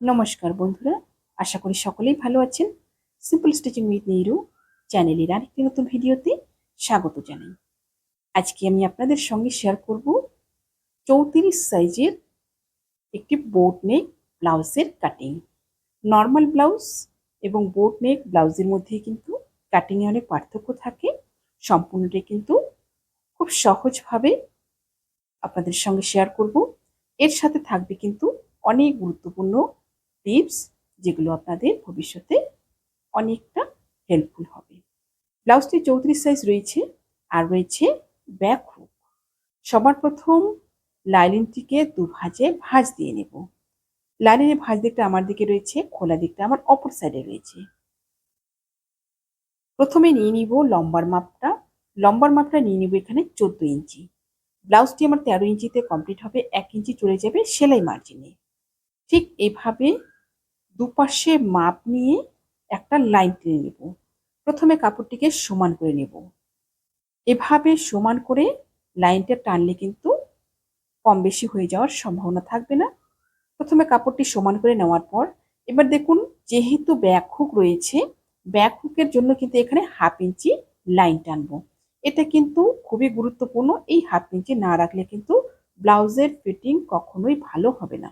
নমস্কার বন্ধুরা, আশা করি সকলেই ভালো আছেন। সিম্পল স্টিচিং উইথ নেইরু চ্যানেলের আরেকটি নতুন ভিডিওতে স্বাগত জানাই। আজকে আমি আপনাদের সঙ্গে শেয়ার করব চৌত্রিশ সাইজের একটি বোট নেক ব্লাউজের কাটিং নর্মাল ব্লাউজ এবং বোট নেক ব্লাউজের মধ্যে কিন্তু কাটিংয়ে অনেক পার্থক্য থাকে। সম্পূর্ণটাই কিন্তু খুব সহজভাবে আপনাদের সঙ্গে শেয়ার করব। এর সাথে থাকবে কিন্তু অনেক গুরুত্বপূর্ণ টিপস যেগুলো আপনাদের ভবিষ্যতে অনেকটা হেল্পফুল হবে। ব্লাউজটি চৌত্রিশ সাইজ রয়েছে আর রয়েছে ব্যাক হুক সবার প্রথম লাইলিনটিকে দু ভাজে ভাঁজ দিয়ে নেব। লাইলিনের ভাঁজ দিকটা আমার দিকে রয়েছে, খোলা দিকটা আমার অপর সাইডে রয়েছে। প্রথমে নিয়ে নিব লম্বার মাপটা। লম্বার মাপটা নিয়ে নিব এখানে চোদ্দ ইঞ্চি। ব্লাউজটি আমার তেরো ইঞ্চিতে কমপ্লিট হবে, এক ইঞ্চি চলে যাবে সেলাই মার্জিনে ঠিক এভাবে দুপাশে মাপ নিয়ে একটা লাইন টেনে নেব। প্রথমে কাপড়টিকে সমান করে নেব। এভাবে সমান করে লাইনটা টানলে কিন্তু কম বেশি হয়ে যাওয়ার সম্ভাবনা থাকবে না। প্রথমে কাপড়টি সমান করে নেওয়ার পর এবার দেখুন যেহেতু ব্যাক হুক রয়েছে ব্যাক হুকের জন্য কিন্তু এখানে হাফ ইঞ্চি লাইন টানব। এটা কিন্তু খুবই গুরুত্বপূর্ণ, এই হাফ ইঞ্চি না রাখলে কিন্তু ব্লাউজের ফিটিং কখনোই ভালো হবে না।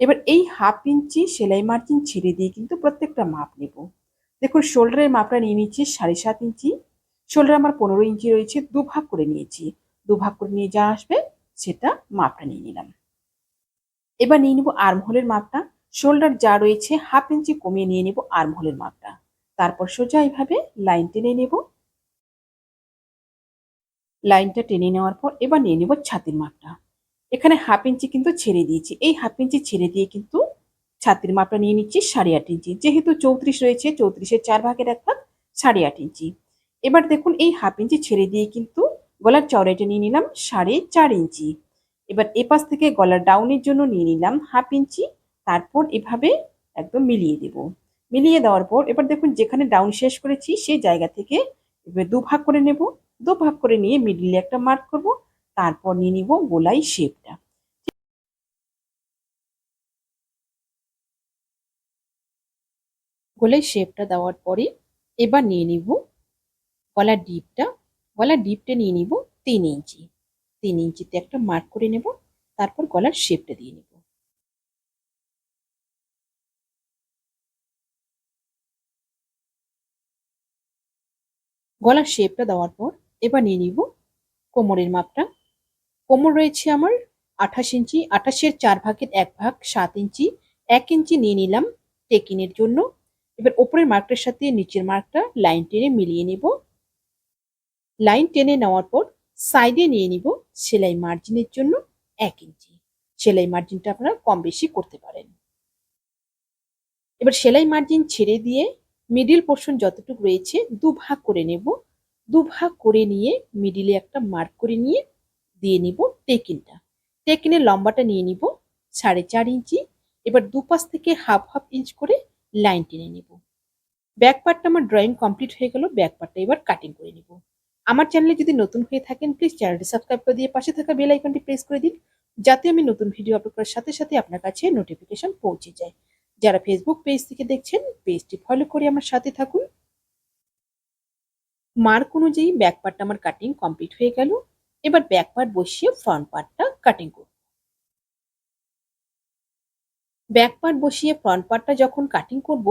এবার এই হাফ ইঞ্চি সেলাই মার্জিন ছেড়ে দিয়ে কিন্তু প্রত্যেকটা মাপ নেব। দেখুন শোল্ডারের মাপটা নিয়ে নিচ্ছি সাড়ে সাত ইঞ্চি শোল্ডার আমার পনেরো ইঞ্চি রয়েছে দু ভাগ করে নিয়েছি। দু ভাগ করে নিয়ে যা আসবে, সেটা মাপটা নিয়ে নিলাম। এবার নিয়ে নিব আর্মহোলের মাপটা। শোল্ডার যা রয়েছে হাফ ইঞ্চি কমিয়ে নিয়ে নিব আর্মহোলের মাপটা। তারপর সোজা এইভাবে লাইন টেনে নেব। লাইনটা টেনে নেওয়ার পর এবার নিয়ে নেব ছাতির মাপটা। এখানে হাফ ইঞ্চি কিন্তু ছেড়ে দিয়েছি। এই হাফ ইঞ্চি ছেড়ে দিয়ে কিন্তু ছাতির মাপটা নিয়ে নিচ্ছি সাড়ে আট ইঞ্চি যেহেতু চৌত্রিশ রয়েছে, চৌত্রিশের চার ভাগের এক ভাগ সাড়ে আট ইঞ্চি এবার দেখুন, এই হাফ ইঞ্চি ছেড়ে দিয়ে কিন্তু গলার চওড়াইটা নিয়ে নিলাম সাড়ে চার ইঞ্চি এবার এপাশ থেকে গলার ডাউনের জন্য নিয়ে নিলাম হাফ ইঞ্চি তারপর এভাবে একদম মিলিয়ে দেব। মিলিয়ে দেওয়ার পর এবার দেখুন, যেখানে ডাউন শেষ করেছি, সেই জায়গা থেকে এবার দু ভাগ করে নেব। দু ভাগ করে নিয়ে মিডিলে একটা মার্ক করব। তারপর নিয়ে নিব গোলাই শেপটা। গোলাই শেপটা দেওয়ার পরে এবার নিয়ে নিব গলার ডিপটা। গলার ডিপটা নিয়ে নিব তিন ইঞ্চি। তিন ইঞ্চিতে একটা মার্ক করে নেব, তারপর গলার শেপটা দিয়ে নেব। গলার শেপটা দেওয়ার পর এবার নিয়ে নিব কোমরের মাপটা। কোমর রয়েছে আমার, আঠাশ ইঞ্চি, আঠাশের চার ভাগের এক ভাগ, সাত ইঞ্চি, এক ইঞ্চি নিয়ে নিলাম টেকিনের জন্য। এবার ওপরের মার্কটার সাথে নিচের মার্কটা লাইন টেনে মিলিয়ে নেব। লাইন টেনে নেওয়ার পর সাইডে নিয়ে নিব সেলাই মার্জিনের জন্য এক ইঞ্চি। সেলাই মার্জিনটা আপনারা কম বেশি করতে পারেন। এবার সেলাই মার্জিন ছেড়ে দিয়ে মিডিল পোর্শন যতটুকু রয়েছে দু ভাগ করে নেব। দু ভাগ করে নিয়ে মিডিলে একটা মার্ক করে নিয়ে দিয়ে নিব টেকিনটা। টেকিনের লম্বাটা নিয়ে নিব সাড়ে চার ইঞ্চি। এবার দুপাশ থেকে হাফ হাফ ইঞ্চ করে লাইন টেনে নিব। ব্যাক পার্টটা আমার ড্রয়িং কমপ্লিট হয়ে গেল, ব্যাক পার্টটা এবার কাটিং করে নিব। আমার চ্যানেলে যদি নতুন হয়ে থাকেন, প্লিজ চ্যানেলটি সাবস্ক্রাইব করে দিয়ে পাশে থাকা বেল আইকনটি প্রেস করে দিন, যাতে আমি নতুন ভিডিও আপলোড করার সাথে সাথে আপনার কাছে নোটিফিকেশন পৌঁছে যায়। যারা ফেসবুক পেজ থেকে দেখছেন পেজটি ফলো করে আমার সাথে থাকুন। মার্ক অনুযায়ী ব্যাক পার্টটা আমার কাটিং কমপ্লিট হয়ে গেল। এবার ব্যাক পার্ট বসিয়ে ফ্রন্ট পার্টটা কাটিং করব। ব্যাক পার্ট বসিয়ে ফ্রন্ট পার্টটা যখন কাটিং করব,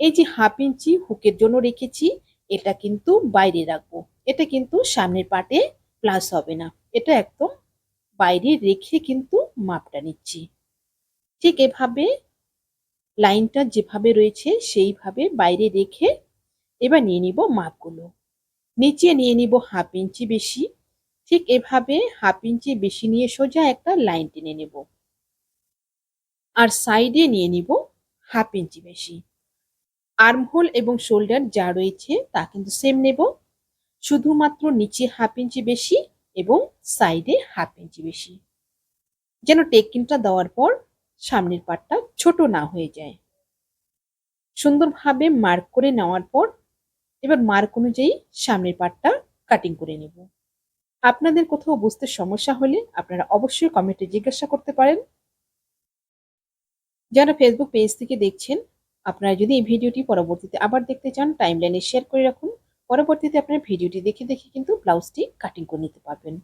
এই যে হাফ ইঞ্চি হুকের জন্য রেখেছি, এটা কিন্তু বাইরে রাখব। এটা কিন্তু সামনের পার্টে প্লাস হবে না। এটা একদম বাইরে রেখে কিন্তু মাপটা নিচ্ছি। ঠিক এভাবে লাইনটা যেভাবে রয়েছে, সেইভাবে বাইরে রেখে এবার নিয়ে নিব মাপগুলো। নিচে নিয়ে নিব হাফ ইঞ্চি বেশি। ঠিক এভাবে হাফ ইঞ্চি বেশি নিয়ে সোজা একটা লাইন টেনে নেব। আর সাইডে নিয়ে নিব হাফ ইঞ্চি বেশি। আর্মহোল এবং শোল্ডার যা রয়েছে তা কিন্তু সেম নেব। শুধুমাত্র নিচে হাফ ইঞ্চি বেশি এবং সাইডে হাফ ইঞ্চি বেশি। যেন টেকিনটা দেওয়ার পর সামনের পাটটা ছোট না হয়ে যায়। সুন্দরভাবে মার্ক করে নেওয়ার পর এবার মার্ক অনুযায়ী সামনের পাটটা কাটিং করে নেব। আপনাদের কোথাও বুঝতে সমস্যা হলে আপনারা অবশ্যই কমেন্টে জিজ্ঞাসা করতে পারেন। যারা ফেসবুক পেজ থেকে দেখছেন, আপনারা যদি এই ভিডিওটি পরবর্তীতে আবার দেখতে চান টাইমলাইনে শেয়ার করে রাখুন। পরবর্তীতে আপনার ভিডিওটি দেখে দেখে কিন্তু ব্লাউজটি কাটিং করে নিতে পারবেন।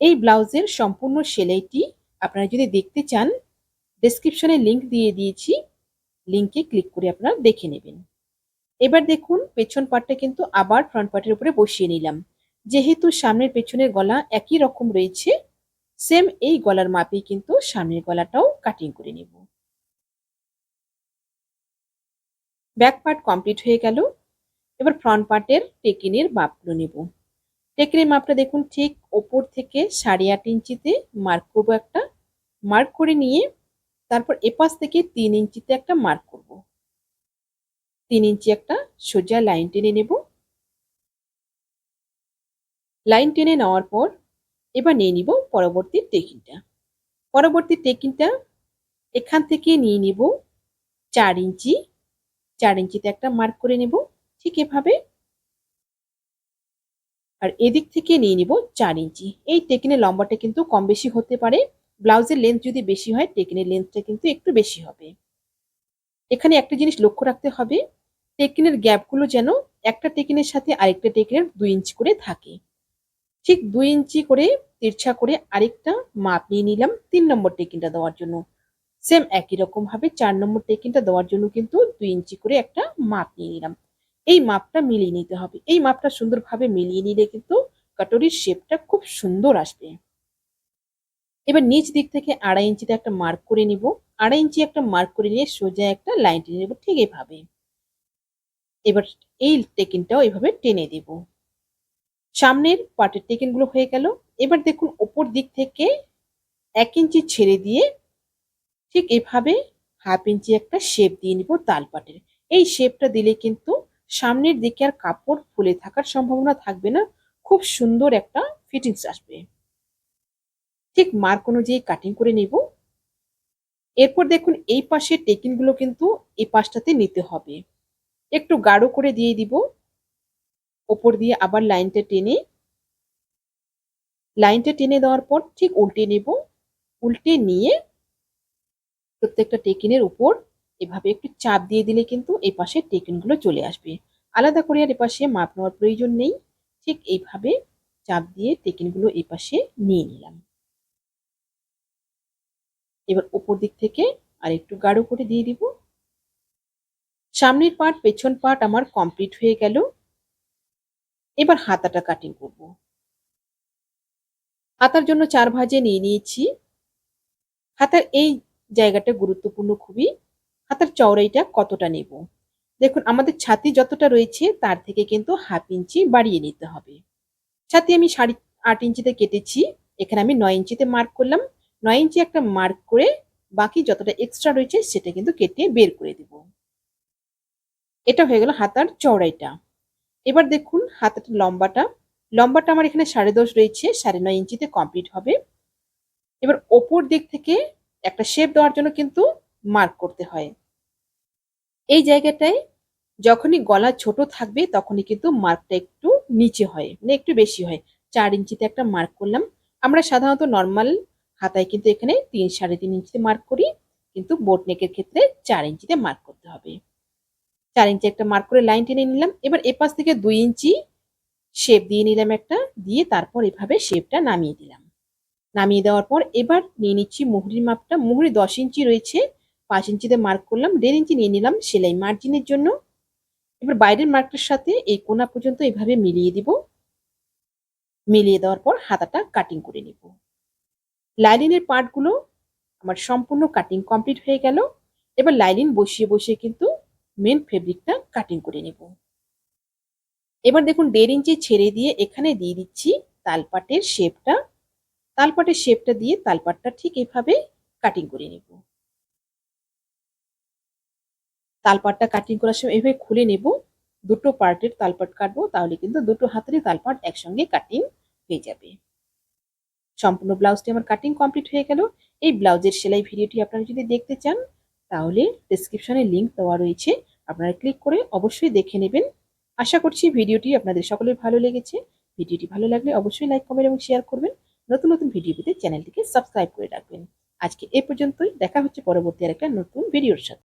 এই ব্লাউজের সম্পূর্ণ সেলাইটি আপনারা যদি দেখতে চান ডেসক্রিপশনে লিংক দিয়ে দিয়েছি। লিংকে ক্লিক করে আপনারা দেখে নেবেন। এবার দেখুন, পেছন পার্টটা কিন্তু আবার ফ্রন্ট পার্টের উপরে বসিয়ে নিলাম। যেহেতু সামনের পেছনের গলা একই রকম রয়েছে সেম এই গলার মাপেই কিন্তু সামনের গলাটাও কাটিং করে নেব। ব্যাক পার্ট কমপ্লিট হয়ে গেল। এবার ফ্রন্ট পার্টের টেকিনের মাপগুলো নেব। টেকিনের মাপটা দেখুন, ঠিক ওপর থেকে সাড়ে আট ইঞ্চিতে মার্ক করব একটা মার্ক করে নিয়ে তারপর এপাশ থেকে তিন ইঞ্চিতে একটা মার্ক করব। তিন ইঞ্চি একটা সোজা লাইন টেনে নেব। লাইন টেনে নেওয়ার পর এবার নিয়ে নিব পরবর্তী টেকিংটা। পরবর্তী টেকিংটা এখান থেকে নিয়ে নিব চার ইঞ্চি। চার ইঞ্চিতে একটা মার্ক করে নেব, ঠিক এভাবে। আর এদিক থেকে নিয়ে নিব চার ইঞ্চি। এই টেকিনের লম্বাটা কিন্তু কম বেশি হতে পারে। ব্লাউজের লেন্থ যদি বেশি হয় টেকিনের লেন্থটা কিন্তু একটু বেশি হবে। এখানে একটা জিনিস লক্ষ্য রাখতে হবে টেকিনের গ্যাপগুলো যেন একটা টেকিনের সাথে আরেকটা টেকিনের দুই ইঞ্চি করে থাকে। ঠিক দুই ইঞ্চি করে তিরছা করে আরেকটা মাপ নিয়ে নিলাম, তিন নম্বর টেকিনটা দেওয়ার জন্য। সেম একই রকম ভাবে চার নম্বর টেকিনটা দেওয়ার জন্য কিন্তু দুই ইঞ্চি করে একটা মাপ নিয়ে নিলাম। এই মাপটা মিলিয়ে নিতে হবে। এই মাপটা সুন্দরভাবে মিলিয়ে নিলে কিন্তু কাটরির শেপটা খুব সুন্দর আসবে। এবার নিচ দিক থেকে আড়াই ইঞ্চিতে একটা মার্ক করে নিব। আড়াই ইঞ্চি একটা মার্ক করে নিয়ে সোজা একটা লাইন টেনে নেব ঠিক এইভাবে এবার এই টেকিনটাও এভাবে টেনে দেব। সামনের পাটের টেকিনগুলো হয়ে গেল। এবার দেখুন ওপর দিক থেকে এক ইঞ্চি ছেড়ে দিয়ে ঠিক এভাবে হাফ ইঞ্চি একটা শেপ দিয়ে নিব তাল পাটের। এই শেপটা দিলে কিন্তু সামনের দিকে আর কাপড় ফুলে থাকার সম্ভাবনা থাকবে না। খুব সুন্দর একটা ফিটিংস আসবে। ঠিক মার্ক অনুযায়ী কাটিং করে নেব। এরপর দেখুন এই পাশের টেকিনগুলো কিন্তু এই পাশটাতে নিতে হবে। একটু গাঢ় করে দিয়ে দিব। ওপর দিয়ে আবার লাইনটা টেনে লাইনটা টেনে দেওয়ার পর ঠিক উল্টে নেব। উল্টে নিয়ে প্রত্যেকটা টেকিনের উপর এভাবে একটু চাপ দিয়ে দিলে কিন্তু এই পাশে টেকিনগুলো চলে আসবে। আলাদা করে আর এপাশে মাপ নেওয়ার প্রয়োজন নেই। ঠিক এইভাবে চাপ দিয়ে টেকিনগুলো এই পাশে নিয়ে নিলাম। এবার উপর দিক থেকে আর একটু গাঢ় করে দিয়ে দিব। সামনের পার্ট, পেছন পার্ট আমার কমপ্লিট হয়ে গেল। এবার হাতাটা কাটিং করব। হাতার জন্য চার ভাজে নিয়ে নিয়েছি। হাতার এই জায়গাটা গুরুত্বপূর্ণ খুবই। হাতার চওড়াইটা কতটা নেব? দেখুন, আমাদের ছাতি যতটা রয়েছে তার থেকে কিন্তু হাফ ইঞ্চি বাড়িয়ে নিতে হবে। ছাতি আমি সাড়ে আট ইঞ্চিতে কেটেছি, এখানে আমি নয় ইঞ্চিতে মার্ক করলাম। নয় ইঞ্চি একটা মার্ক করে বাকি যতটা এক্সট্রা রয়েছে সেটা কিন্তু কেটে বের করে দেব। এটা হয়ে গেল হাতার চওড়াইটা। এবার দেখুন হাতাটা লম্বাটা। লম্বাটা আমার এখানে সাড়ে দশ রয়েছে, সাড়ে নয় ইঞ্চিতে কমপ্লিট হবে। এবার ওপর দিক থেকে একটা শেপ দেওয়ার জন্য কিন্তু মার্ক করতে হয়। এই জায়গাটায় যখনই গলা ছোট থাকবে তখনই কিন্তু মার্কটা একটু নিচে হয় মানে একটু বেশি হয়। চার ইঞ্চিতে একটা মার্ক করলাম। আমরা সাধারণত নর্মাল হাতায় কিন্তু এখানে তিন, সাড়ে তিন ইঞ্চিতে মার্ক করি, কিন্তু বোট নেকের ক্ষেত্রে চার ইঞ্চিতে মার্ক করতে হবে। চার ইঞ্চি একটা মার্ক করে লাইন টেনে নিলাম। এবার এপাশ থেকে দুই ইঞ্চি শেপ দিয়ে নিলাম একটা, দিয়ে তারপর এভাবে শেপটা নামিয়ে দিলাম। নামিয়ে দেওয়ার পর এবার নিয়ে নিচ্ছি মুহুরির মাপটা। মুহুরি দশ ইঞ্চি রয়েছে, পাঁচ ইঞ্চিতে মার্ক করলাম, দেড় ইঞ্চি নিয়ে নিলাম সেলাই মার্জিনের জন্য। এবার বাইরের মার্কটার সাথে এই কোনা পর্যন্ত এভাবে মিলিয়ে দিব। মিলিয়ে দেওয়ার পর হাতাটা কাটিং করে নিব। লাইলিনের পার্টগুলো আমার সম্পূর্ণ কাটিং কমপ্লিট হয়ে গেল। এবার লাইলিন বসিয়ে বসিয়ে কিন্তু মেন ফেব্রিকটা কাটিং করে নেব। এবার দেখুন, দেড় ইঞ্চি ছেড়ে দিয়ে এখানে দিয়ে দিচ্ছি তালপাটের শেপটা। তালপাটের শেপটা দিয়ে তালপাটটা ঠিক এভাবে কাটিং করে নেব। তালপাটটা কাটিং করার সময় এভাবে খুলে নেব। দুটো পার্টের তালপাট কাটবো, তাহলে কিন্তু দুটো হাতেরই তালপাট একসঙ্গে কাটিং হয়ে যাবে। সম্পূর্ণ ব্লাউজটি আমার কাটিং কমপ্লিট হয়ে গেল। এই ব্লাউজের সেলাই ভিডিওটি আপনারা যদি দেখতে চান তাহলে ডিসক্রিপশনে লিঙ্ক দেওয়া রয়েছে, আপনারা ক্লিক করে অবশ্যই দেখে নেবেন। আশা করছি ভিডিওটি আপনাদের সকলের ভালো লেগেছে। ভিডিওটি ভালো লাগলে অবশ্যই লাইক কমেন্ট এবং শেয়ার করবেন। নতুন নতুন ভিডিও পেতে চ্যানেলটিকে সাবস্ক্রাইব করে রাখবেন। আজকে এ পর্যন্তই, দেখা হচ্ছে পরবর্তী আর একটা নতুন ভিডিওর সাথে।